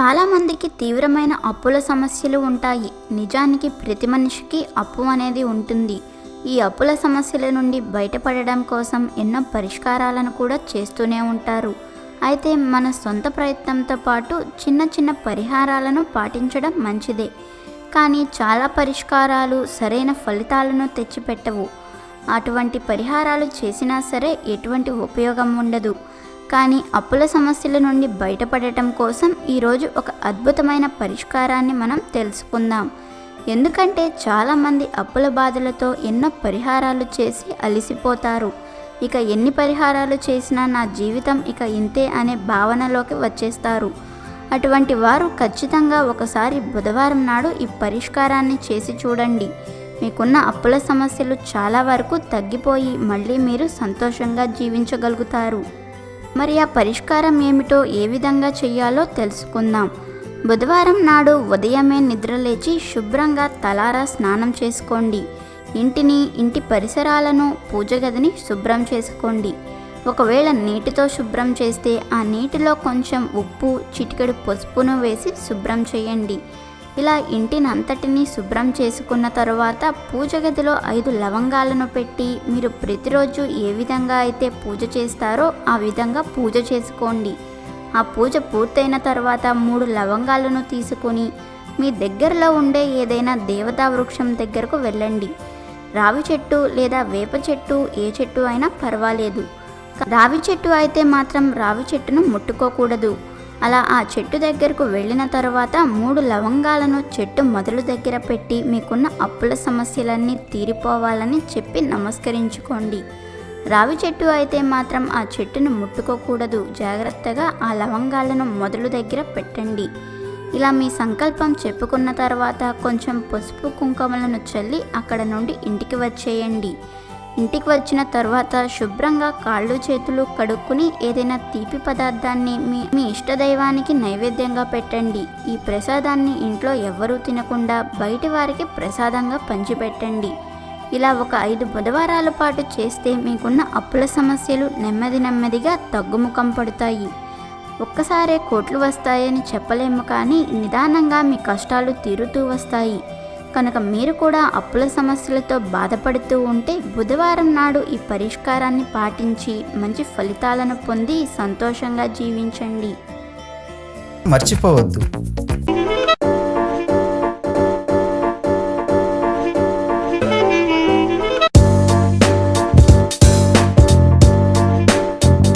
చాలామందికి తీవ్రమైన అప్పుల సమస్యలు ఉంటాయి. నిజానికి ప్రతి మనిషికి అప్పు అనేది ఉంటుంది. ఈ అప్పుల సమస్యల నుండి బయటపడడం కోసం ఎన్నో పరిష్కారాలను కూడా చేస్తూనే ఉంటారు. అయితే మన సొంత ప్రయత్నంతో పాటు చిన్న చిన్న పరిహారాలను పాటించడం మంచిదే. కానీ చాలా పరిష్కారాలు సరైన ఫలితాలను తెచ్చిపెట్టవు. అటువంటి పరిహారాలు చేసినా సరే ఎటువంటి ఉపయోగం ఉండదు. కానీ అప్పుల సమస్యల నుండి బయటపడటం కోసం ఈరోజు ఒక అద్భుతమైన పరిష్కారాన్ని మనం తెలుసుకుందాం. ఎందుకంటే చాలామంది అప్పుల బాధలతో ఎన్నో పరిహారాలు చేసి అలసిపోతారు. ఇక ఎన్ని పరిహారాలు చేసినా నా జీవితం ఇక ఇంతే అనే భావనలోకి వచ్చేస్తారు. అటువంటి వారు ఖచ్చితంగా ఒకసారి బుధవారం నాడు ఈ పరిష్కారాన్ని చేసి చూడండి. మీకున్న అప్పుల సమస్యలు చాలా వరకు తగ్గిపోయి మళ్ళీ మీరు సంతోషంగా జీవించగలుగుతారు. మరి ఆ పరిష్కారం ఏమిటో ఏ విధంగా చేయాలో తెలుసుకుందాం. బుధవారం నాడు ఉదయమే నిద్రలేచి శుభ్రంగా తలారా స్నానం చేసుకోండి. ఇంటిని ఇంటి పరిసరాలను పూజ గదిని శుభ్రం చేసుకోండి. ఒకవేళ నీటితో శుభ్రం చేస్తే ఆ నీటిలో కొంచెం ఉప్పు చిటికెడు పసుపును వేసి శుభ్రం చేయండి. ఇలా ఇంటిని అంతటినీ శుభ్రం చేసుకున్న తరువాత పూజ గదిలో ఐదు లవంగాలను పెట్టి మీరు ప్రతిరోజు ఏ విధంగా అయితే పూజ చేస్తారో ఆ విధంగా పూజ చేసుకోండి. ఆ పూజ పూర్తయిన తర్వాత మూడు లవంగాలను తీసుకొని మీ దగ్గరలో ఉండే ఏదైనా దేవతా వృక్షం దగ్గరకు వెళ్ళండి. రావి చెట్టు లేదా వేప చెట్టు ఏ చెట్టు అయినా పర్వాలేదు. రావి చెట్టు అయితే మాత్రం రావి చెట్టును ముట్టుకోకూడదు. అలా ఆ చెట్టు దగ్గరకు వెళ్ళిన తర్వాత మూడు లవంగాలను చెట్టు మొదలు దగ్గర పెట్టి మీకున్న అప్పుల సమస్యలన్నీ తీరిపోవాలని చెప్పి నమస్కరించుకోండి. రావి చెట్టు అయితే మాత్రం ఆ చెట్టును ముట్టుకోకూడదు. జాగ్రత్తగా ఆ లవంగాలను మొదలు దగ్గర పెట్టండి. ఇలా మీ సంకల్పం చెప్పుకున్న తర్వాత కొంచెం పసుపు కుంకుమలను చల్లి అక్కడ నుండి ఇంటికి వచ్చేయండి. ఇంటికి వచ్చిన తర్వాత శుభ్రంగా కాళ్ళు చేతులు కడుక్కుని ఏదైనా తీపి పదార్థాన్ని మీ మీ ఇష్టదైవానికి నైవేద్యంగా పెట్టండి. ఈ ప్రసాదాన్ని ఇంట్లో ఎవ్వరూ తినకుండా బయటి వారికి ప్రసాదంగా పంచిపెట్టండి. ఇలా ఒక ఐదు బుధవారాల పాటు చేస్తే మీకున్న అప్పుల సమస్యలు నెమ్మది నెమ్మదిగా తగ్గుముఖం పడతాయి. ఒక్కసారే కోట్లు వస్తాయని చెప్పలేము కానీ నిదానంగా మీ కష్టాలు తీరుతూ వస్తాయి. కనుక మీరు కూడా అప్పుల సమస్యలతో బాధపడుతూ ఉంటే బుధవారం నాడు ఈ పరిష్కారాన్ని పాటించి మంచి ఫలితాలను పొంది సంతోషంగా జీవించండి. మర్చిపోవద్దు.